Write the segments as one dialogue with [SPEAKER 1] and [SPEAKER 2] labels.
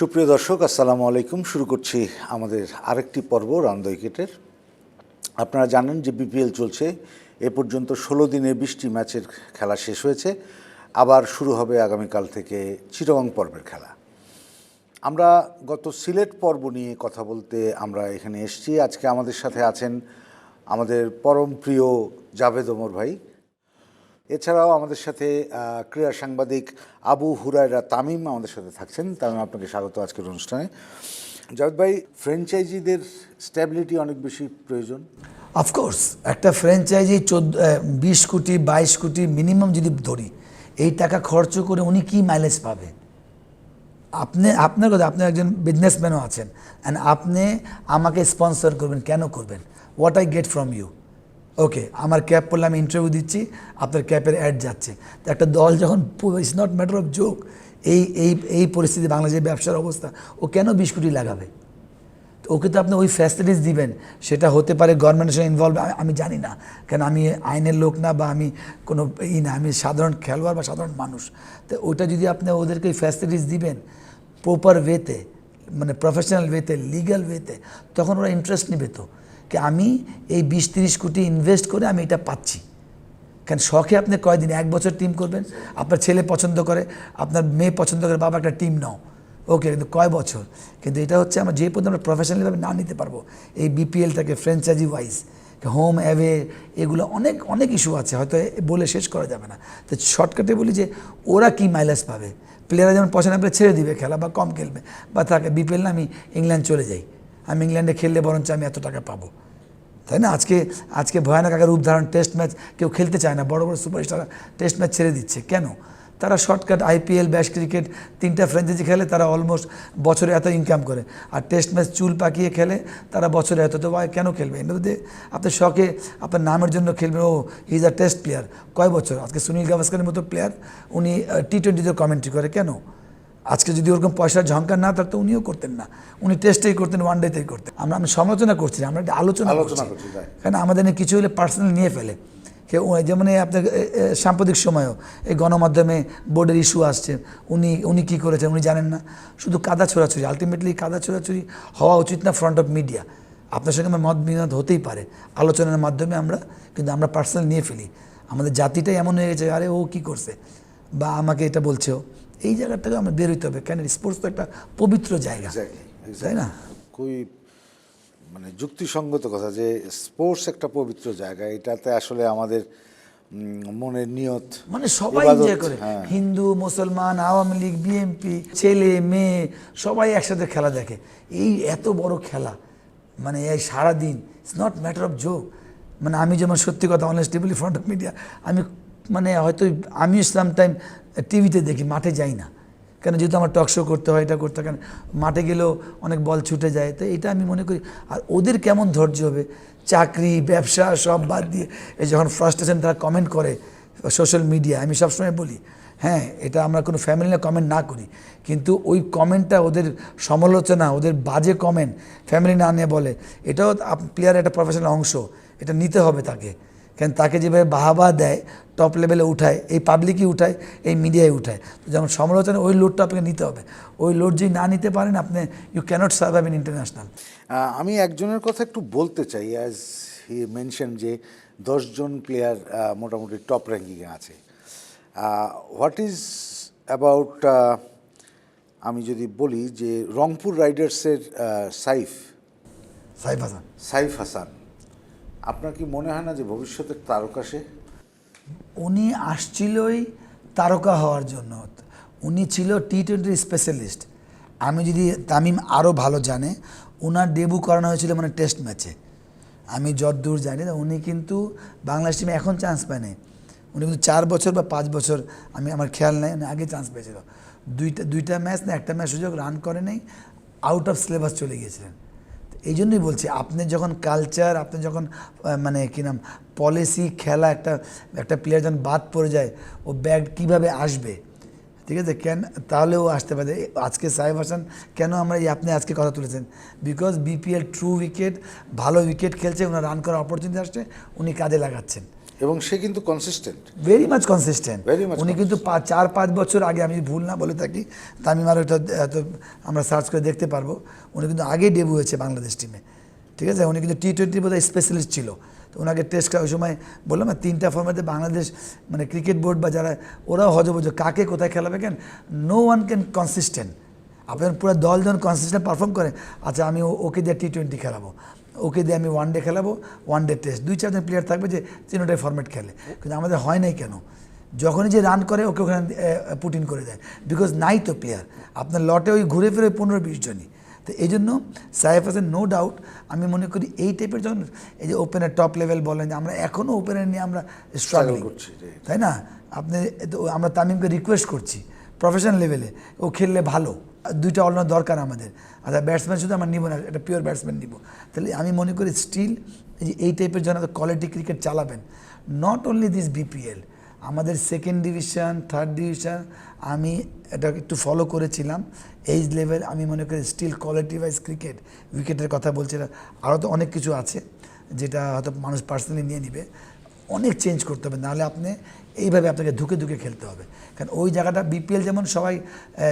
[SPEAKER 1] সুপ্রিয় দর্শক, আসসালামু আলাইকুম। শুরু করছি আমাদের আরেকটি পর্ব রাউন্ড দ্য উইকেটের আপনারা জানেন যে বিপিএল চলছে। এ পর্যন্ত ষোলো দিনে বিশটি ম্যাচের খেলা শেষ হয়েছে। আবার শুরু হবে আগামীকাল থেকে চিরগং পর্বের খেলা। আমরা গত সিলেট পর্ব নিয়ে কথা বলতে আমরা এখানে এসেছি। আজকে আমাদের সাথে আছেন আমাদের পরম প্রিয় জাভেদ ওমর ভাই। এছাড়াও আমাদের সাথে ক্রীড়া সাংবাদিক আবু হুরায়রা তামিম আমাদের সাথে থাকছেন। তামিম, আপনাকে স্বাগত আজকের অনুষ্ঠানে। জাভেদ ভাই ফ্র্যাঞ্চাইজিদের স্ট্যাবিলিটি অনেক বেশি প্রয়োজন।
[SPEAKER 2] অফকোর্স একটা ফ্র্যাঞ্চাইজি চোদ্দ বিশ কোটি, বাইশ কোটি মিনিমাম যদি ধরি, এই টাকা খরচ করে উনি কী মাইলেজ পাবে আপনি, আপনার কথা, আপনি একজন বিজনেসম্যানও আছেন অ্যান্ড আপনি আমাকে স্পন্সর করবেন, কেন করবেন? What I get from you okay আমার ক্যাব পড়লে আমি ইন্টারভিউ দিচ্ছি, আপনার ক্যাপের অ্যাড যাচ্ছে। তো একটা দল যখন it's not matter of joke এই এই এই পরিস্থিতি, বাংলাদেশের ব্যবসার অবস্থা, ও কেন বিশ কোটি লাগাবে? তো ওকে তো আপনি ওই ফ্যাসিলিটিস দিবেন, সেটা হতে পারে গভর্নমেন্টের সঙ্গে ইনভলভ আমি জানি না। কেন আমি আইনের লোক না বা আমি কোনো ই না, আমি সাধারণ খেলোয়াড় বা সাধারণ মানুষ। তো ওটা যদি আপনি ওদেরকে ওই ফ্যাসিলিটিস দিবেন প্রপার ওয়েতে মানে প্রফেশনাল ওয়েতে লিগ্যাল ওয়েতে তখন ওরা ইন্টারেস্ট নেবে তো। আমি এই বিশ তিরিশ কোটি ইনভেস্ট করে আমি এটা পাচ্ছি। কারণ শখে আপনি কয়দিন? এক বছর টিম করবেন, আপনার ছেলে পছন্দ করে, আপনার মেয়ে পছন্দ করে, বাবা একটা টিম নাও। ওকে, কিন্তু কয় বছর? কিন্তু এটা হচ্ছে আমরা যে পর্যন্ত আমরা প্রফেশনালিভাবে না নিতে পারব, এই বিপিএলটাকে ফ্র্যাঞ্চাইজি ওয়াইজ হোম অ্যাওয়ে এগুলো অনেক অনেক ইস্যু আছে, হয়তো বলে শেষ করা যাবে না। তো শর্টকাটে বলি যে, ওরা কি মাইলেজ পাবে? প্লেয়াররা যেমন পছন্দ করে, ছেড়ে দিবে খেলা বা কম খেলবে, বা থাকে বিপিএল না আমি ইংল্যান্ড চলে যাই। আমি ইংল্যান্ডে খেললে বরঞ্চ আমি এত টাকা পাবো। তাই না? আজকে আজকে ভয়ানক আকার রূপ ধারণ টেস্ট ম্যাচ কেউ খেলতে চায় না। বড় বড় সুপারস্টার টেস্ট ম্যাচ ছেড়ে দিচ্ছে। কেন? তারা শর্টকাট আইপিএল, ব্যাশ ক্রিকেট তিনটা ফ্র্যাঞ্চাইজি খেলে তারা অলমোস্ট বছরে এত ইনকাম করে। আর টেস্ট ম্যাচ চুল পাকিয়ে খেলে তারা বছরে এত। তো কেন খেলবে? এর মধ্যে আপনার শখে, আপনার নামের জন্য খেলবেন ও ইজ আ টেস্ট প্লেয়ার কয় বছর? আজকে সুনীল গাভাস্কারের মতো প্লেয়ার উনি টি টোয়েন্টিতে কমেন্ট্রি করে। কেন? আজকে যদি ওরকম পয়সার ঝঙ্কার না থাকতো উনিও করতেন না। উনি টেস্টেই করতেন ওয়ান ডেতেই করতেন। আমরা আমি সমালোচনা করছি আমরা একটা আলোচনা
[SPEAKER 1] আলোচনা
[SPEAKER 2] করছি।
[SPEAKER 1] করছি,
[SPEAKER 2] কারণ আমাদের কিছু হলে পার্সোনাল নিয়ে ফেলে। কেউ যেমন এই আপনার সাম্প্রতিক সময়ও এই গণমাধ্যমে বোর্ডের ইস্যু আসছে। উনি উনি কী করেছেন উনি জানেন না। শুধু কাদা ছোড়াছুরি আলটিমেটলি কাদা ছোড়াছুরি হওয়া উচিত না ফ্রন্ট অফ মিডিয়া আপনার সঙ্গে আমার মত বিনোদ হতেই পারে। আলোচনার মাধ্যমে আমরা কিন্তু আমরা পার্সোনাল নিয়ে ফেলি। আমাদের জাতিটাই এমন হয়ে গেছে আরে ও কি করছে? বা আমাকে এটা বলছে ও এই জায়গা থেকে আমরা বের হইতে হবে কেন স্পোর্টস তো একটা পবিত্র জায়গা তাই না?
[SPEAKER 1] খুবই মানে যুক্তিসঙ্গত কথা যে স্পোর্টস একটা পবিত্র জায়গা এটাতে আসলে আমাদের মনের নিয়ত
[SPEAKER 2] মানে সবাই এনজয় করে।
[SPEAKER 1] হ্যাঁ।
[SPEAKER 2] হিন্দু মুসলমান আওয়ামী লীগ বিএনপি ছেলে মেয়ে সবাই একসাথে খেলা দেখে। এই এত বড় খেলা মানে এই সারাদিন it's not matter of joke মানে আমি যেমন সত্যি কথা online table front of media আমি মানে হয়তো আমি ইসলাম টাইম টিভিতে দেখি, মাঠে যাই না। কেন যেহেতু আমার টক শো করতে হয়, এটা করতে হয়, কেন মাঠে গেলেও অনেক বল ছুটে যায়, তো এটা আমি মনে করি, আর ওদের কেমন ধৈর্য হবে? চাকরি, ব্যবসা সব বাদ দিয়ে এই যখন ফ্রাস্ট্রেশন তারা কমেন্ট করে সোশ্যাল মিডিয়া আমি সবসময় বলি হ্যাঁ এটা আমরা কোনো ফ্যামিলি না কমেন্ট না করি, কিন্তু ওই কমেন্টটা ওদের সমালোচনা, ওদের বাজে কমেন্ট ফ্যামিলি না নিয়ে বলে, এটাও প্লেয়ারের একটা প্রফেশনাল অংশ, এটা নিতে হবে তাকে। কেন তাকে যেভাবে বাহাবা দেয় টপ লেভেলে উঠায় এই পাবলিকই উঠায় এই মিডিয়ায় উঠায়। তো যেমন সমালোচনা ওই লোডটা আপনাকে নিতে হবে। ওই লোড যদি না নিতে পারেন আপনি you can't survive in international
[SPEAKER 1] আমি একজনের কথা একটু বলতে চাই অ্যাজ হি মেনশন যে দশজন প্লেয়ার মোটামুটি টপ র্যাঙ্কিংয়ে আছে। হোয়াট ইজ অ্যাবাউট আমি যদি বলি যে রংপুর রাইডার্সের সাইফ।
[SPEAKER 2] সাইফ হাসান।
[SPEAKER 1] সাইফ হাসান। আপনার কি মনে হয় না যে ভবিষ্যতে তারকা সে?
[SPEAKER 2] উনি আসছিলই তারকা হওয়ার জন্য। উনি ছিল টি টোয়েন্টির স্পেশালিস্ট আমি যদি তামিম আরও ভালো জানে ওনার ডেবু করানো হয়েছিল মানে টেস্ট ম্যাচে আমি যতদূর জানি না, উনি কিন্তু বাংলাদেশ টিমে এখন চান্স পায়নি। উনি কিন্তু চার বছর বা পাঁচ বছর আমি আমার খেয়াল নেই, উনি আগে চান্স পেয়েছিল। দুইটা দুইটা ম্যাচ না, একটা ম্যাচ সুযোগ রান করে নেই আউট অফ সিলেবাস চলে গিয়েছিলেন। এই জন্যই বলছি, আপনি যখন কালচার আপনি যখন মানে কী নাম পলিসি খেলা একটা একটা প্লেয়ার যখন বাদ পড়ে যায়, ও ব্যাগ কীভাবে আসবে? ঠিক আছে, কেন, তাহলেও আসতে পারে। আজকে সাহেব হাসান, কেন আমরা এই আপনি আজকে কথা তুলেছেন? বিকজ বিপিএল ট্রু উইকেট ভালো উইকেট খেলছে, ওনার রান করার অপরচুনিটি আসছে, উনি কাজে লাগাচ্ছেন।
[SPEAKER 1] এবং সে কিন্তু কনসিস্টেন্ট
[SPEAKER 2] ভেরি মাচ কনসিস্টেন্ট উনি কিন্তু পা- চার পাঁচ বছর আগে আমি ভুল না বলে থাকি তামিম আর ওটা এত আমরা সার্চ করে দেখতে পারব। উনি কিন্তু আগেই ডেবু হয়েছে বাংলাদেশ টিমে ঠিক আছে? উনি কিন্তু টি টোয়েন্টি বোধহয় স্পেশালিস্ট ছিল। তো ওনাকে টেস্ট করা ওই সময় বললাম না তিনটা ফর্মেটে বাংলাদেশ মানে ক্রিকেট বোর্ড বা যারা ওরাও হজবজ কাকে কোথায় খেলাবে কেন? নো ওয়ান ক্যান কনসিস্টেন্ট আপনার পুরো দল যখন কনসিস্টেন্ট পারফর্ম করে আচ্ছা আমি ওকে দিয়ে টি টোয়েন্টি খেলাবো। ওকে দিয়ে আমি ওয়ান ডে খেলাবো ওয়ান ডে টেস্ট দুই চারজন প্লেয়ার থাকবে যে তিনটাই ফর্ম্যাট খেলে। কিন্তু আমাদের হয় নাই কেন? যখনই যে রান করে ওকে ওখানে পুট ইন করে দেয়। বিকজ নাই তো প্লেয়ার আপনার লটে ওই ঘুরে ফিরে পনেরো বিশ জনই। তো এই জন্য সাইফ হাসান নো ডাউট আমি মনে করি এই টাইপের যখন এই যে ওপেনের টপ লেভেল বলেন যে আমরা এখনও ওপেনার নিয়ে আমরা স্ট্রাগল
[SPEAKER 1] করছি,
[SPEAKER 2] তাই না? আপনি আমরা তামিমকে রিকোয়েস্ট করছি প্রফেশনাল লেভেলে ও খেললে ভালো। দুইটা অলরাউন্ড দরকার আমাদের। আচ্ছা ব্যাটসম্যান শুধু আমরা নিব না, একটা পিওর ব্যাটসম্যান নিব। তাহলে আমি মনে করি স্টিল এই যে এই টাইপের জন্য কোয়ালিটি ক্রিকেট চালাবেন। নট অনলি দিস বিপিএল আমাদের সেকেন্ড ডিভিশন থার্ড ডিভিশন আমি এটা একটু ফলো করেছিলাম। এইজ লেভেল আমি মনে করি স্টিল কোয়ালিটি ওয়াইজ ক্রিকেট উইকেটের কথা বলছিলাম। আরও তো অনেক কিছু আছে, যেটা হয়তো মানুষ পার্সোনালি নিয়ে নিবে। অনেক চেঞ্জ করতে হবে। নাহলে আপনি এইভাবে আপনাকে ধুকে ধুকে খেলতে হবে। কারণ ওই জায়গাটা বিপিএল যেমন সবাই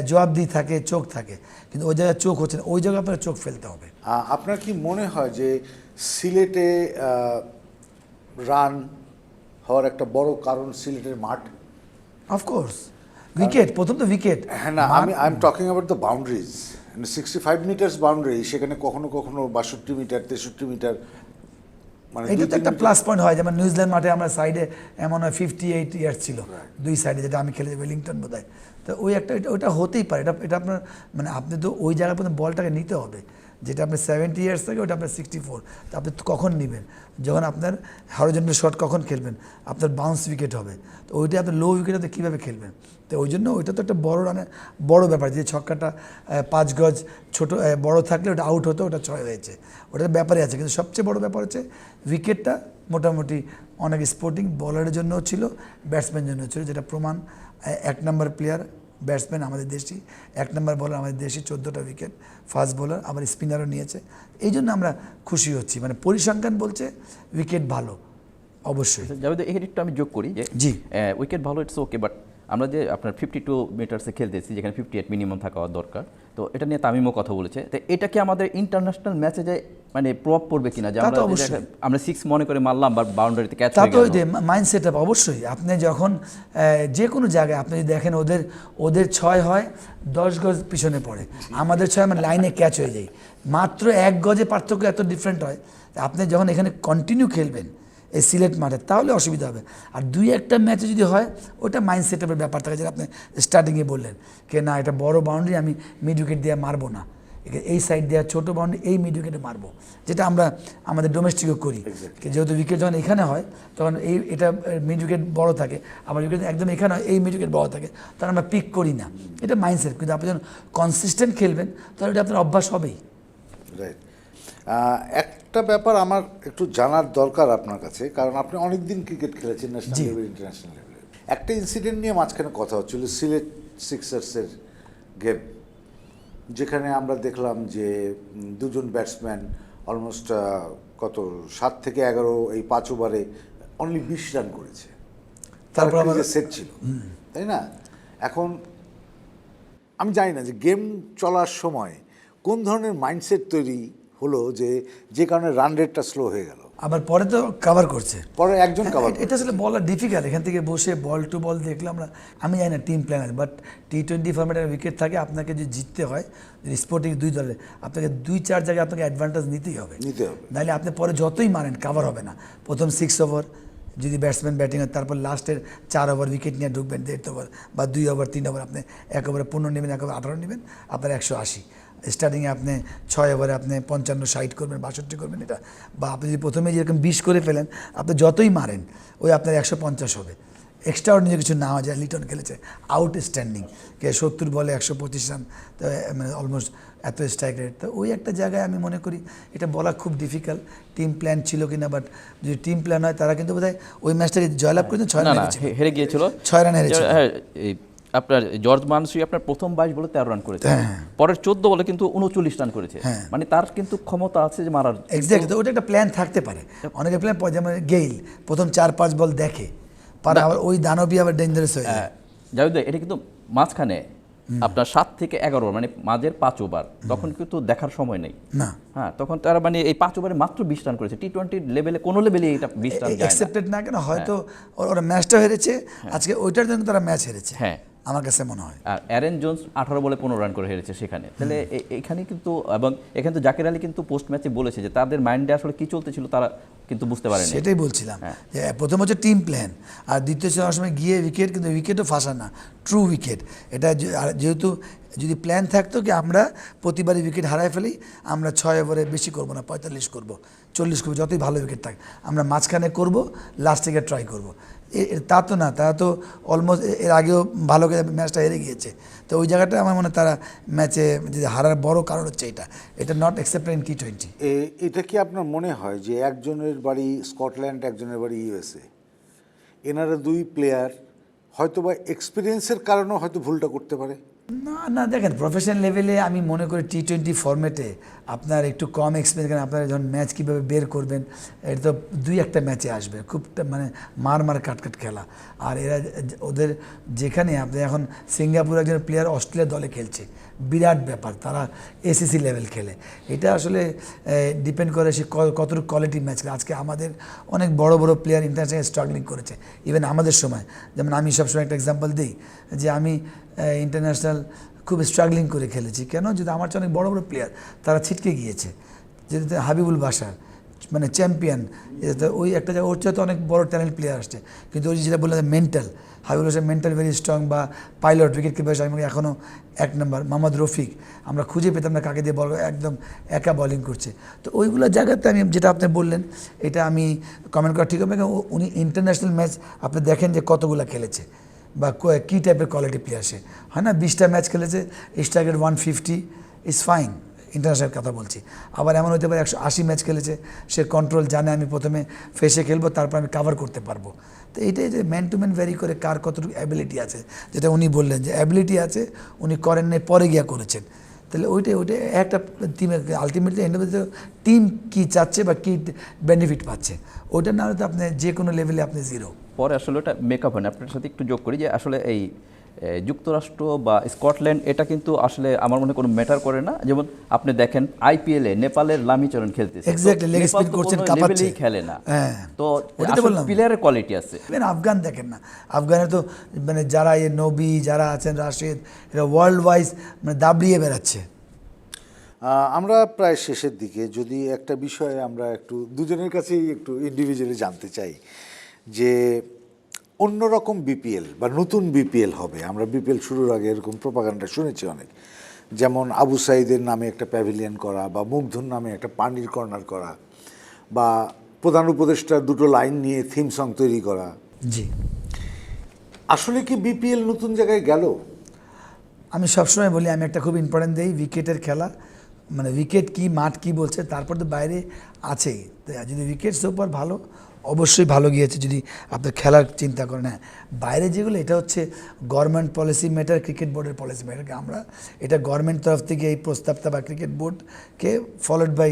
[SPEAKER 2] জবাবদিহি থাকে চোখ থাকে কিন্তু ওই জায়গায় চোখ হচ্ছে না ওই জায়গায় আপনার চোখ ফেলতে হবে।
[SPEAKER 1] আপনার কি মনে হয় যে সিলেটে রান হওয়ার একটা বড় কারণ সিলেটের মাঠ?
[SPEAKER 2] অফকোর্স উইকেট প্রথম তো উইকেট
[SPEAKER 1] হ্যাঁ না আমি I am talking about the boundaries sixty five meters boundary সেখানে কখনো কখনো বাষট্টি মিটার তেষট্টি মিটার মানে
[SPEAKER 2] এটা তো একটা প্লাস পয়েন্ট হয় যেমন নিউজিল্যান্ড মাঠে আমরা সাইডে এমন হয় ফিফটি এইট ইয়ার্স ছিল দুই সাইডে যেটা আমি খেলেছি ওয়েলিংটন বোধ হয় তো ওই একটা ওইটা হতেই পারে এটা এটা আপনার মানে আপনি তো ওই জায়গায় পর্যন্ত বলটাকে নিতে হবে। যেটা আপনার সেভেন্টি ইয়ার্স থাকে ওটা আপনার সিক্সটি ফোর তো আপনি কখন নেবেন? যখন আপনার হরজেন্টাল শট কখন খেলবেন? আপনার বাউন্স উইকেট হবে। তো ওইটা আপনি লো উইকেট আপনি কীভাবে খেলবেন? তো ওই জন্য ওইটা তো একটা বড় রানের বড় ব্যাপার যে ছক্কাটা পাঁচ গজ ছোট বড় থাকলে ওটা আউট হতো, ওটা ছয় হয়েছে। ওটার ব্যাপারে আছে। কিন্তু সবচেয়ে বড় ব্যাপার হচ্ছে উইকেটটা মোটামুটি অনেক স্পোর্টিং বলারের জন্যও ছিল ব্যাটসম্যানের জন্য ছিল, যেটা প্রমাণ এক নম্বর প্লেয়ার ব্যাটসম্যান আমাদের দেশি এক নম্বর বলার আমাদের দেশি চোদ্দোটা উইকেট ফাস্ট বোলার আবার স্পিনারও নিয়েছে। এই জন্য আমরা খুশি হচ্ছি। মানে পরিসংখ্যান বলছে উইকেট ভালো অবশ্যই।
[SPEAKER 3] জাভেদ এখানে একটু আমি যোগ করি যে
[SPEAKER 2] জি।
[SPEAKER 3] উইকেট ভালো ইটস ওকে বাট আমরা যে আপনার ফিফটি টু মিটার্সে খেলতেছি যেখানে ফিফটি এইট মিনিমাম থাকা দরকার তো এটা নিয়ে তামিমও কথা বলেছে। তো এটা কি আমাদের ইন্টারন্যাশনাল ম্যাচে যে মানে প্রভাব পড়বে কিনা যে আমরা
[SPEAKER 2] অবশ্যই।
[SPEAKER 3] আমরা সিক্স মনে করে মারলাম বা বাউন্ডারিতে ক্যাচ
[SPEAKER 2] তা তো ওই
[SPEAKER 3] গেল।
[SPEAKER 2] যে মাইন্ড সেট আপ অবশ্যই। আপনি যখন যে কোনো জায়গায় আপনি যদি দেখেন ওদের ওদের ছয় হয় দশ গজ পিছনে পড়ে। আমাদের ছয় মানে লাইনে ক্যাচ হয়ে যায়। মাত্র এক গজে পার্থক্য এত ডিফারেন্ট হয়। আপনি যখন এখানে কন্টিনিউ খেলবেন এই সিলেট মাঠে তাহলে অসুবিধা হবে। আর দুই একটা ম্যাচে যদি হয় ওটা মাইন্ড সেট আপের ব্যাপার থাকে যেটা আপনি স্টার্টিংয়ে বললেন। কে না এটা বড় বাউন্ডারি আমি মিড উইকেট দিয়ে মারবো না। এই সাইড দেওয়া ছোটো বাউন্ডারি এই মিড উইকেটে মারবো যেটা আমরা আমাদের ডোমেস্টিকও করি। যেহেতু উইকেট যখন এখানে হয় তখন এই এটা মিড উইকেট বড় থাকে। আবার উইকেট একদম এখানে হয় এই মিড উইকেট বড় থাকে। তখন আমরা পিক করি না। এটা মাইন্ডসেট কিন্তু আপনি যখন কনসিস্টেন্ট খেলবেন তাহলে এটা আপনার অভ্যাস হবেই।
[SPEAKER 1] রাইট একটা ব্যাপার আমার একটু জানার দরকার আপনার কাছে কারণ আপনি অনেক দিন ক্রিকেট খেলেছেন ন্যাশনাল লেভেল ইন্টারন্যাশনাল লেভেলে একটা ইনসিডেন্ট নিয়ে মাঝখানে কথা হচ্ছিল সিলেট সিক্সার্সের গেম যেখানে আমরা দেখলাম যে দুজন ব্যাটসম্যান অলমোস্ট কত সাত থেকে এগারো এই পাঁচ ওভারে অনলি বিশ রান করেছে।
[SPEAKER 2] তারপর আমাদের
[SPEAKER 1] সেট ছিল। তাই না? এখন আমি জানি না যে গেম চলার সময় কোন ধরনের মাইন্ডসেট তৈরি হলো যে যে কারণে রান রেটটা স্লো হয়ে গেল।
[SPEAKER 2] আবার পরে তো কাভার করছে।
[SPEAKER 1] পরে একজন কাভার
[SPEAKER 2] এটা আসলে বলা ডিফিকাল্ট এখান থেকে বসে বল টু বল দেখলে আমরা আমি জানি না টিম প্ল্যান আছে বাট টি টোয়েন্টি ফর্মেটের উইকেট থাকে আপনাকে যদি জিততে হয় যদি স্পোর্টিং দুই দলে আপনাকে দুই চার জায়গায় আপনাকে অ্যাডভান্টেজ নিতেই হবে।
[SPEAKER 1] নিতে হবে।
[SPEAKER 2] নাহলে আপনি পরে যতই মারেন কাভার হবে না। প্রথম সিক্স ওভার যদি ব্যাটসম্যান ব্যাটিং হয় তারপর লাস্টের চার ওভার উইকেট নিয়ে ঢুকবেন দেড় ওভার বা দুই ওভার তিন ওভার আপনি এক ওভারে পনেরো নেবেন এক ওভার আঠারো নেবেন আপনার একশো আশি। স্টার্টিংয়ে আপনি ছয় ওভারে আপনি পঞ্চান্ন ষাট করবেন বাষট্টি করবেন এটা বা আপনি যদি প্রথমে যেরকম বিশ করে ফেলেন আপনি যতই মারেন ওই আপনার একশো পঞ্চাশ হবে। এক্সট্রা অর্ডিনারি কিছু না যায় লিটন খেলেছে আউটস্ট্যান্ডিং কে সত্তর বলে একশো পঁচিশ রান তো মানে অলমোস্ট এত স্ট্রাইক রেট তো ওই একটা জায়গায় আমি মনে করি এটা বলা খুব ডিফিকাল্ট টিম প্ল্যান ছিল কিনা বাট যদি টিম প্ল্যান হয় তারা কিন্তু বোধহয় ওই ম্যাচটাকে জয়লাভ করেছেন ছয় রান
[SPEAKER 3] না হেরে গিয়েছিল।
[SPEAKER 2] ছয় রান হেরেছিল।
[SPEAKER 3] হ্যাঁ আপনার জর্জ মানসি আপনার প্রথম বাইশ বলে তেরো রান করেছে। পরের চোদ্দ বলে কিন্তু উনচল্লিশ রান করেছে। মানে তার কিন্তু ক্ষমতা আছে যে মারার।
[SPEAKER 2] এক্স্যাক্টলি তো ওটা একটা প্ল্যান থাকতে পারে। অনেকে প্ল্যান যেমন গেইল প্রথম চার পাঁচ বল দেখে। পারে আবার ওই দানবী আবার ডেঞ্জারাস হয়ে যায়।
[SPEAKER 3] হ্যাঁ, ভাই, এটা কিন্তু মাঝখানে আপনার সাত থেকে এগারো মানে মাঝের পাঁচ ওভার তখন কিন্তু দেখার সময় নেই।
[SPEAKER 2] না।
[SPEAKER 3] হ্যাঁ তখন তারা মানে এই পাঁচ ওভারে মাত্র বিশ রান করেছে। টি টোয়েন্টি লেভেলে কোনো লেভেলে এটা বিশ রান।
[SPEAKER 2] অ্যাকসেপ্টেড না। কেন? হয়তো ওরা ম্যাচটা হেরেছে। আজকে ওইটার জন্য তারা ম্যাচ হেরেছে।
[SPEAKER 3] হ্যাঁ।
[SPEAKER 2] আমার কাছে মনে হয়।
[SPEAKER 3] আর অ্যারেন জোন্স আঠারো বলে পনেরো রান করে হেরেছে সেখানে। তাহলে এখানে কিন্তু এবং এখানে তো জাকির আলী কিন্তু পোস্ট ম্যাচে বলেছে যে তাদের মাইন্ডে আসলে কি চলতেছিল তারা কিন্তু বুঝতে পারেনি।
[SPEAKER 2] সেটাই বলছিলাম
[SPEAKER 3] হ্যাঁ।
[SPEAKER 2] যে প্রথম হচ্ছে টিম প্ল্যান আর দ্বিতীয় হচ্ছে সময় গিয়ে উইকেট কিন্তু উইকেটও ফাঁসা না ট্রু উইকেট এটা যেহেতু যদি প্ল্যান থাকতো কি আমরা প্রতিবারই উইকেট হারাই ফেলি আমরা ছয় ওভারে বেশি করব না পঁয়তাল্লিশ করব চল্লিশ করব যতই ভালো উইকেট থাকে আমরা মাঝখানে করব লাস্ট ট্রাই করব। তা তো না, তারা তো অলমোস্ট এর আগেও ভালো করে ম্যাচটা হেরে গিয়েছে। তো ওই জায়গাটা আমার মনে তারা ম্যাচে যদি হারার বড় কারণ হচ্ছে এটা। এটা not accepted in T twenty
[SPEAKER 1] এটা কি আপনার মনে হয় যে একজনের বাড়ি স্কটল্যান্ড, একজনের বাড়ি ইউএসএ? এনারা দুই প্লেয়ার হয়তো বা এক্সপিরিয়েন্সের কারণেও হয়তো ভুলটা করতে পারে।
[SPEAKER 2] না না, দেখেন প্রফেশনাল লেভেলে আমি মনে করি টি টোয়েন্টি ফর্মেটে আপনার একটু কম এক্সপিরিয়েন্স কারণ আপনারা যখন ম্যাচ কীভাবে বের করবেন এটা তো দুই একটা ম্যাচে আসবে, খুব মানে মার মার কাটকাট কাট খেলা। আর এরা ওদের যেখানে আপনি এখন সিঙ্গাপুর একজন প্লেয়ার অস্ট্রেলিয়া দলে খেলছে বিরাট ব্যাপার, তারা এসিসি লেভেল খেলে। এটা আসলে ডিপেন্ড করে সে কতটুকু কোয়ালিটি ম্যাচ খেলে। আজকে আমাদের অনেক বড় বড় প্লেয়ার ইন্টারন্যাশনাল স্ট্রাগলিং করেছে ইভেন আমাদের সময়। যেমন আমি সবসময় একটা এক্সাম্পল দিই, যে আমি ইন্টারন্যাশনাল খুব স্ট্রাগলিং করে খেলেছি। কেন? যদি আমার চেয়ে অনেক বড় বড় প্লেয়ার তারা ছিটকে গিয়েছে। যেহেতু হাবিবুল বাসার মানে চ্যাম্পিয়ন ওই একটা ওর চেয়ে তো অনেক বড় ট্যালেন্ট প্লেয়ার আসছে। কিন্তু ওই যেটা বললেন mental Habibul Bashar mental very strong বা পাইলট উইকেট কিপার আমি এখনও এক নম্বর মোহাম্মদ রফিক। আমরা খুঁজে পেতাম না কাকে দিয়ে বল, একদম একা বলিং করছে। তো ওইগুলো জায়গাতে আমি, যেটা আপনি বললেন, এটা আমি কমেন্ট করা ঠিক হবে উনি ইন্টারন্যাশনাল ম্যাচ আপনি দেখেন যে কতগুলো খেলেছে বা কী টাইপের কোয়ালিটি প্লেয়ার সে। হয় না, বিশটা ম্যাচ খেলেছে স্ট্রাইকের one fifty is fine international কথা বলছি। আবার এমন হতে পারে একশো আশি ম্যাচ খেলেছে, সে কন্ট্রোল জানে আমি প্রথমে ফেসে খেলব, তারপর আমি কাভার করতে পারব। তো এইটাই যে ম্যান টু ম্যান ভ্যারি করে কার কতটুকু অ্যাবিলিটি আছে, যেটা উনি বললেন যে অ্যাবিলিটি আছে, উনি করেন নাই, পরে গিয়া করেছেন। তাহলে ওইটাই ওইটাই, একটা টিমের আলটিমেটলি এন্ড টিম কী চাচ্ছে বা কী বেনিফিট পাচ্ছে, ওইটা না হলে তো আপনি যে কোনো লেভেলে আপনি জিরো
[SPEAKER 3] পরে আসলে ওটা মেকআপ হয় না। আপনার সাথে একটু যোগ করি যে আসলে এই যুক্তরাষ্ট্র বা স্কটল্যান্ড এটা কিন্তু আসলে আমার মনে হয় কোনো ম্যাটার করে না। যেমন আপনি দেখেন আইপিএলে নেপালের লামিচরণ খেলতেছে। খেলে না।
[SPEAKER 2] হ্যাঁ,
[SPEAKER 3] তো। প্লেয়ারের কোয়ালিটি আছে।
[SPEAKER 2] আফগান দেখেন না। আফগানে তো মানে যারা এ নবী যারা আছেন রাশেদ এরা ওয়ার্ল্ড ওয়াইজ মানে দাবড়িয়ে বেড়াচ্ছে।
[SPEAKER 1] আহ, আমরা প্রায় শেষের দিকে যদি একটা বিষয়ে আমরা একটু দুজনের কাছেই একটু ইন্ডিভিজুয়ালি জানতে চাই যে অন্যরকম বিপিএল বা নতুন বিপিএল হবে। আমরা বিপিএল শুরুর আগে এরকম প্রপাগান্ডা শুনেছি অনেক। যেমন আবু সাইদের নামে একটা প্যাভিলিয়ন করা বা মুগ্ধুর নামে একটা পানির কর্নার করা বা প্রধান উপদেষ্টার দুটো লাইন নিয়ে থিম সং তৈরি করা।
[SPEAKER 2] জি।
[SPEAKER 1] আসলে কি বিপিএল নতুন জায়গায় গেল?
[SPEAKER 2] আমি সবসময় বলি আমি একটা খুব ইম্পর্টেন্ট দিই উইকেটের খেলা। মানে উইকেট কি মাঠ কি বলছে তারপর তো বাইরে আছেই। যদি উইকেট সুপার ভালো অবশ্যই ভালো গিয়েছে যদি আপনার খেলার চিন্তা করেন। হ্যাঁ বাইরে যেগুলো, এটা হচ্ছে গভর্নমেন্ট পলিসি ম্যাটার ক্রিকেট বোর্ডের পলিসি ম্যাটার আমরা, এটা গভর্নমেন্ট তরফ থেকে এই প্রস্তাবটা বা ক্রিকেট বোর্ডকে ফলোড বাই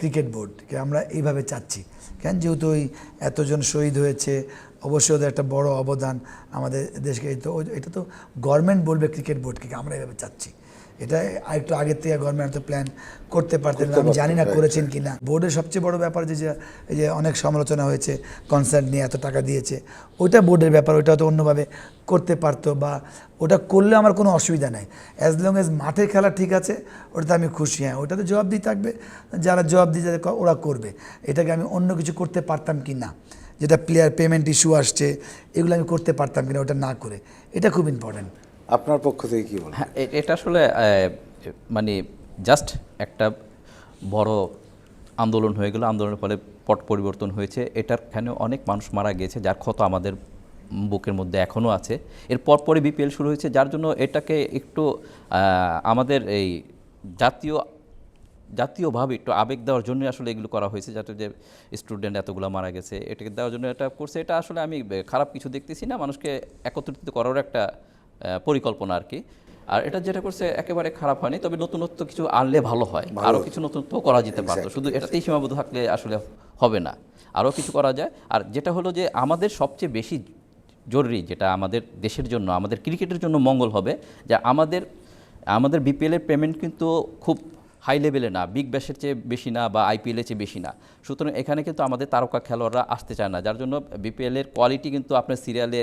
[SPEAKER 2] ক্রিকেট বোর্ডকে আমরা এইভাবে চাচ্ছি। কেন? যেহেতু ওই এতজন শহীদ হয়েছে, অবশ্যই ওদের একটা বড় অবদান আমাদের দেশকে। এটা তো গভর্নমেন্ট বলবে ক্রিকেট বোর্ডকে আমরা এভাবে চাচ্ছি। এটা আরেকটু আগের থেকে গভর্নমেন্ট তো প্ল্যান করতে পারতেন আমি জানি না করেছেন কি না বোর্ডের সবচেয়ে বড় ব্যাপার যে যে অনেক সমালোচনা হয়েছে কনসার্ট নিয়ে এত টাকা দিয়েছে ওটা বোর্ডের ব্যাপার ওটা তো অন্যভাবে করতে পারতো বা ওটা করলে আমার কোনো অসুবিধা নাই। অ্যাজ লং এজ মাঠের খেলা ঠিক আছে ওটাতে আমি খুশি হ্যাঁ ওটাতে জবাব দিয়ে থাকবে যারা জবাব দিয়ে যাদের ওরা করবে। এটাকে আমি অন্য কিছু করতে পারতাম কি না যেটা প্লেয়ার পেমেন্ট ইস্যু আসছে এগুলো আমি করতে পারতাম কিনা ওটা না করে এটা খুব ইম্পর্ট্যান্ট
[SPEAKER 1] আপনার পক্ষ থেকে কি বলবেন?
[SPEAKER 3] হ্যাঁ এটা আসলে মানে জাস্ট একটা বড় আন্দোলন হয়ে গেল। আন্দোলনের ফলে পট পরিবর্তন হয়েছে। এটার এখানে অনেক মানুষ মারা গিয়েছে, যার ক্ষত আমাদের বুকের মধ্যে এখনও আছে। এর পরপরই বিপিএল শুরু হয়েছে, যার জন্য এটাকে একটু আমাদের এই জাতীয়, জাতীয়ভাবে একটু আবেগ দেওয়ার জন্য আসলে এগুলো করা হয়েছে, যাতে যে স্টুডেন্ট এতগুলো মারা গেছে, এটাকে দেওয়ার জন্য এটা করছে। এটা আসলে আমি খারাপ কিছু দেখতেছি না। মানুষকে একত্রিত করার একটা পরিকল্পনা আর কি। আর এটা যেটা করছে একেবারে খারাপ হয়নি তবে নতুনত্ব কিছু আনলে ভালো হয়। আরও কিছু নতুনত্ব করা যেতে পারতো। শুধু এটাতেই সীমাবদ্ধ থাকলে আসলে হবে না। আরও কিছু করা যায়। আর যেটা হলো যে আমাদের সবচেয়ে বেশি জরুরি যেটা আমাদের দেশের জন্য আমাদের ক্রিকেটের জন্য মঙ্গল হবে যে আমাদের আমাদের বিপিএলের পেমেন্ট কিন্তু খুব হাই লেভেলে না বিগ ব্যাশের চেয়ে বেশি না বা আইপিএলের চেয়ে বেশি না। সুতরাং এখানে কিন্তু আমাদের তারকা খেলোয়াড়রা আসতে চায় না। যার জন্য বিপিএলের কোয়ালিটি কিন্তু আপনার সিরিয়ালে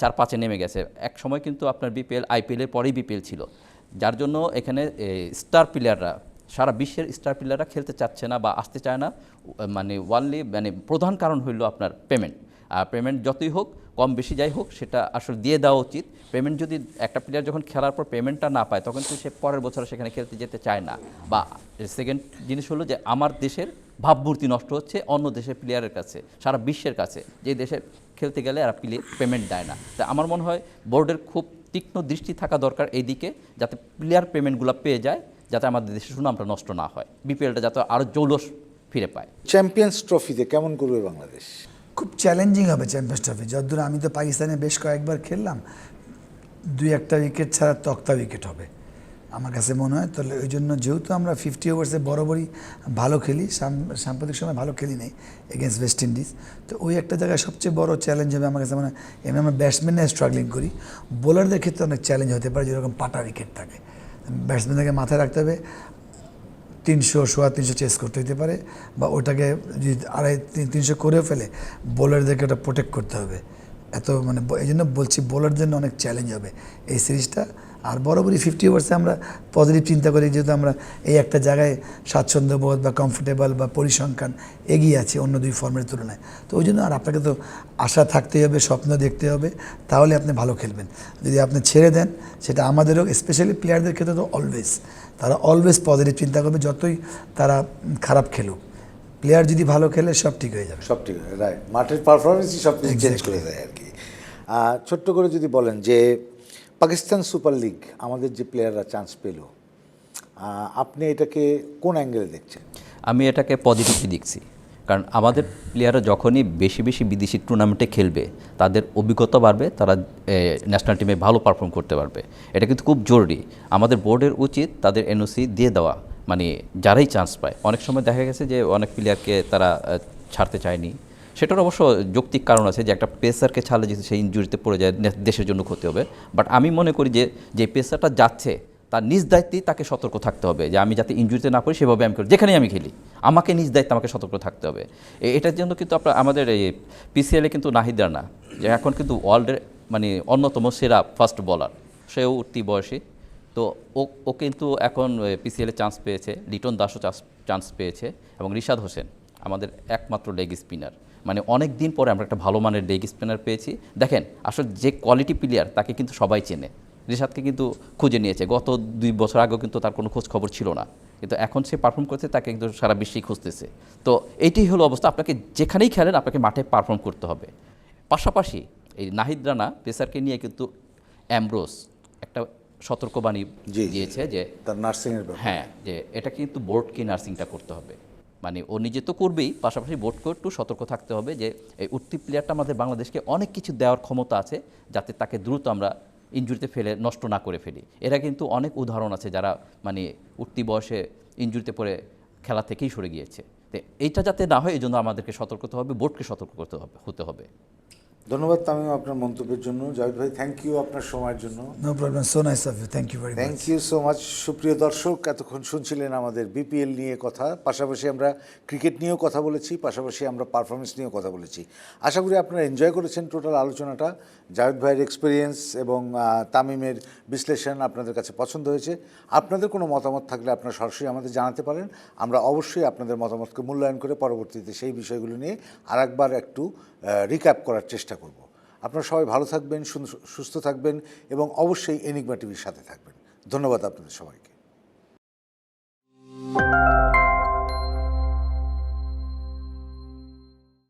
[SPEAKER 3] চার পাঁচে নেমে গেছে। এক সময় কিন্তু আপনার বিপিএল আইপিএলের পরেই বিপিএল ছিল। যার জন্য এখানে স্টার প্লেয়াররা সারা বিশ্বের স্টার প্লেয়াররা খেলতে চাচ্ছে না বা আসতে চায় না। মানে ওয়ানলি মানে প্রধান কারণ হইল আপনার পেমেন্ট আর পেমেন্ট যতই হোক, কম বেশি যাই হোক, সেটা আসলে দিয়ে দেওয়া উচিত। পেমেন্ট যদি একটা প্লেয়ার যখন খেলার পর পেমেন্টটা না পায়, তখন তো সে পরের বছর সেখানে খেলতে যেতে চায় না। বা সেকেন্ড জিনিস হলো যে, আমার দেশের ভাবমূর্তি নষ্ট হচ্ছে অন্য দেশের প্লেয়ারের কাছে, সারা বিশ্বের কাছে। যে দেশে খেলতে গেলে আর পেমেন্ট দেয় না। তা আমার মনে হয় বোর্ডের খুব তীক্ষ্ণ দৃষ্টি থাকা দরকার এই দিকে যাতে প্লেয়ার পেমেন্টগুলো পেয়ে যায় যাতে আমাদের দেশের সুনামটা নষ্ট না হয় বিপিএলটা যাতে আরও জৌলস ফিরে পায়।
[SPEAKER 1] চ্যাম্পিয়ন্স ট্রফিতে কেমন করবে বাংলাদেশ?
[SPEAKER 2] খুব চ্যালেঞ্জিং হবে চ্যাম্পিয়ন্স ট্রফি যতদূর আমি তো পাকিস্তানে বেশ কয়েকবার খেললাম দুই একটা উইকেট ছাড়া তক্তা উইকেট হবে। আমার কাছে মনে হয়, তাহলে ওই জন্য যেহেতু আমরা ফিফটি ওভার্সে বরাবরই ভালো খেলি, সাম- সাম্প্রতিক সময় ভালো খেলি নেই এগেনস্ট ওয়েস্ট ইন্ডিজ তো ওই একটা জায়গায় সবচেয়ে বড় চ্যালেঞ্জ হবে আমার কাছে মনে এমনি আমরা ব্যাটসম্যানে স্ট্রাগলিং করি। বোলারদের ক্ষেত্রে অনেক চ্যালেঞ্জ হতে পারে, যেরকম পাটা উইকেট থাকে। ব্যাটসম্যানদেরকে মাথায় রাখতে হবে, তিনশো সোয়া তিনশো চেস করতে হতে পারে, বা ওটাকে যদি আড়াই তিন- তিনশো করেও ফেলে বোলারদেরকে ওটা প্রোটেক্ট করতে হবে। এত মানে এই জন্য বলছি বোলার জন্য অনেক চ্যালেঞ্জ হবে। এই সিরিজটা আর বরাবরই ফিফটি ওভার্সে আমরা পজিটিভ চিন্তা করি যেহেতু আমরা এই একটা জায়গায় স্বাচ্ছন্দ্যবোধ বা কমফোর্টেবল বা পরিসংখ্যান এগিয়ে আছি অন্য দুই ফর্মের তুলনায়। তো ওই জন্য আর আপনাকে তো আশা থাকতেই হবে স্বপ্ন দেখতে হবে তাহলে আপনি ভালো খেলবেন। যদি আপনি ছেড়ে দেন সেটা আমাদেরও স্পেশালি প্লেয়ারদের ক্ষেত্রে তো অলওয়েজ তারা অলওয়েজ পজিটিভ চিন্তা করবে যতই তারা খারাপ খেলুক। প্লেয়ার যদি ভালো খেলে সব ঠিক হয়ে যাবে।
[SPEAKER 1] সব ঠিক হয়ে রাইট মাঠের পারফরমেন্সই সব চেঞ্জ করে দেয় আর কি। ছোট্ট করে যদি বলেন যে পাকিস্তান সুপার লিগ, আমাদের যে প্লেয়াররা চান্স পেল আপনি এটাকে কোন অ্যাঙ্গেলে দেখছেন?
[SPEAKER 3] আমি এটাকে পজিটিভলি দেখছি। কারণ আমাদের প্লেয়াররা যখনই বেশি বেশি বিদেশি টুর্নামেন্টে খেলবে, তাদের অভিজ্ঞতা বাড়বে, তারা ন্যাশনাল টিমে ভালো পারফর্ম করতে পারবে। এটা কিন্তু খুব জরুরি। আমাদের বোর্ডের উচিত তাদের এনওসি দিয়ে দেওয়া মানে যারাই চান্স পায়। অনেক সময় দেখা গেছে যে অনেক প্লেয়ারকে তারা ছাড়তে চায়নি। সেটার অবশ্য যৌক্তিক কারণ আছে যে একটা পেসারকে ছাড়লে যদি সেই ইঞ্জুরিতে পড়ে যায় দেশের জন্য ক্ষতি হবে। বাট আমি মনে করি যে যে পেসারটা যাচ্ছে, তার নিজ দায়িত্বেই তাকে সতর্ক থাকতে হবে যে আমি যাতে ইঞ্জুরিতে না পড়ি, সেভাবে আমি করি যেখানেই আমি খেলি, আমাকে নিজ দায়িত্বে আমাকে সতর্ক থাকতে হবে। এটার জন্য কিন্তু আপনার, আমাদের এই পিসিএলে কিন্তু নাহিদার না যে এখন কিন্তু ওয়ার্ল্ডের মানে অন্যতম সেরা ফার্স্ট বলার সেও উঠতি বয়সী। তো ও ও কিন্তু এখন পিসিএলে চান্স পেয়েছে, লিটন দাসও চান্স পেয়েছে এবং রিশাদ হোসেন, আমাদের একমাত্র লেগ স্পিনার মানে অনেক দিন পরে আমরা একটা ভালো মানের লেগ স্পিনার পেয়েছি। দেখেন আসলে যে কোয়ালিটি প্লেয়ার তাকে কিন্তু সবাই চেনে। রিশাদকে কিন্তু খুঁজে নিয়েছে। গত দুই বছর আগেও কিন্তু তার কোনো খোঁজ খবর ছিল না। কিন্তু এখন সে পারফর্ম করছে তাকে কিন্তু সারা বিশ্বেই খুঁজতেছে। তো এইটাই হলো অবস্থা। আপনাকে যেখানেই খেলেন আপনাকে মাঠে পারফর্ম করতে হবে। পাশাপাশি এই নাহিদ রানা পেসারকে নিয়ে কিন্তু অ্যামব্রোস একটা সতর্কবাণী। দিয়েছে যে
[SPEAKER 1] তার নার্সিংয়ের
[SPEAKER 3] হ্যাঁ যে এটা কিন্তু বোর্ডকে নার্সিংটা করতে হবে। মানে ও নিজে তো করবেই, পাশাপাশি বোর্ডকেও একটু সতর্ক থাকতে হবে যে এই উঠতি প্লেয়ারটা আমাদের বাংলাদেশকে অনেক কিছু দেওয়ার ক্ষমতা আছে যাতে তাকে দ্রুত আমরা ইঞ্জুরিতে ফেলে, নষ্ট না করে ফেলি। এরা কিন্তু অনেক উদাহরণ আছে যারা মানে উঠতি বয়সে ইঞ্জুরিতে পড়ে খেলা থেকেই সরে গিয়েছে। তো এইটা যাতে না হয় এই জন্য আমাদেরকে সতর্ক হতে হবে বোর্ডকে সতর্ক করতে হবে, হতে হবে।
[SPEAKER 1] ধন্যবাদ তামিম আপনার মন্তব্যের জন্য। জাভেদ ভাই থ্যাংক ইউ আপনার সময়ের জন্য।
[SPEAKER 2] No problem so nice of you thank you very
[SPEAKER 1] thank you so much সুপ্রিয় দর্শক এতক্ষণ শুনছিলেন আমাদের বিপিএল নিয়ে কথা। পাশাপাশি আমরা ক্রিকেট নিয়েও কথা বলেছি পাশাপাশি আমরা পারফরমেন্স নিয়েও কথা বলেছি। আশা করি আপনারা এনজয় করেছেন টোটাল আলোচনাটা। জাভেদ ভাইয়ের এক্সপিরিয়েন্স এবং তামিমের বিশ্লেষণ আপনাদের কাছে পছন্দ হয়েছে। আপনাদের কোনো মতামত থাকলে আপনারা সরাসরি আমাদের জানাতে পারেন। আমরা অবশ্যই আপনাদের মতামতকে মূল্যায়ন করে পরবর্তীতে সেই বিষয়গুলো নিয়ে আরেকবার একটু রিক্যাপ করার চেষ্টা করব। আপনারা সবাই ভালো থাকবেন সুস্থ থাকবেন এবং অবশ্যই এনিগমা টিভির সাথে থাকবেন। ধন্যবাদ আপনাদের সবাইকে।